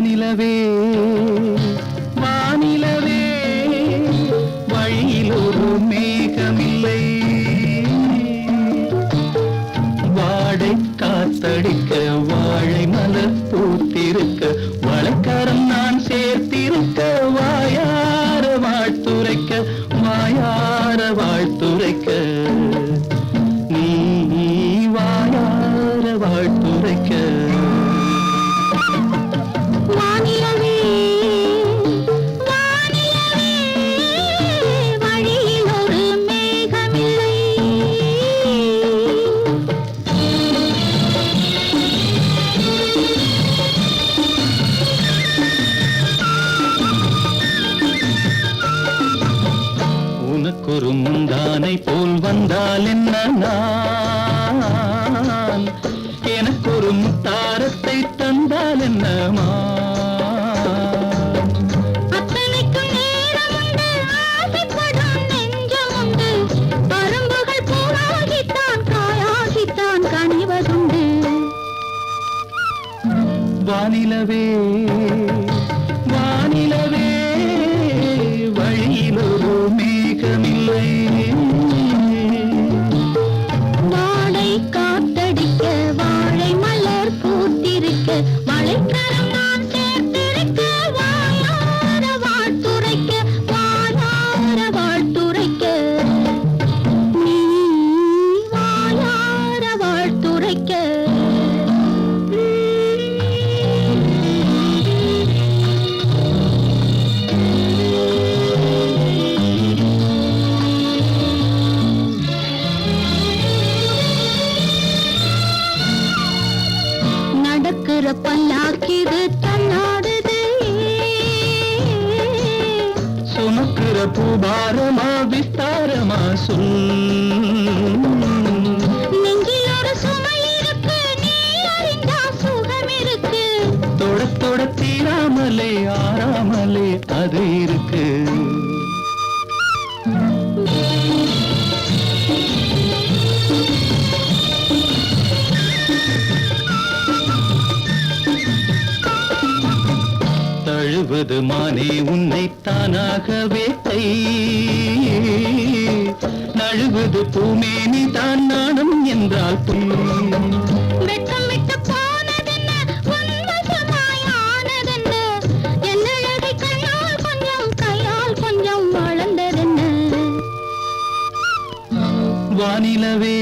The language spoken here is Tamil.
வானிலவே வானிலவே வழியில் ஒரு மேகமில்லை. வாடை காத்தடிக்க வாழை மலர் பூத்திருக்க வளைக்கரம் நான் சேர்த்திருக்க போல் வந்தால் என்ன நான்? எனக்கொரு முத்தாரத்தை தந்தால் என்னமா அத்தனைக்கும் மழைக்காலம் நடக்கிற பல்லாக்கிது தன்னாடுது. சுமக்கிற பூபாரமா விஸ்தாரமா சொல். தொட தொட தீராமலே ஆறாமலே தழுவது மானே உன்னை தானாகவே கை நழுவது பூமேனி தான் நாணம் என்றால் வளர்ந்ததென்ன? வானிலவே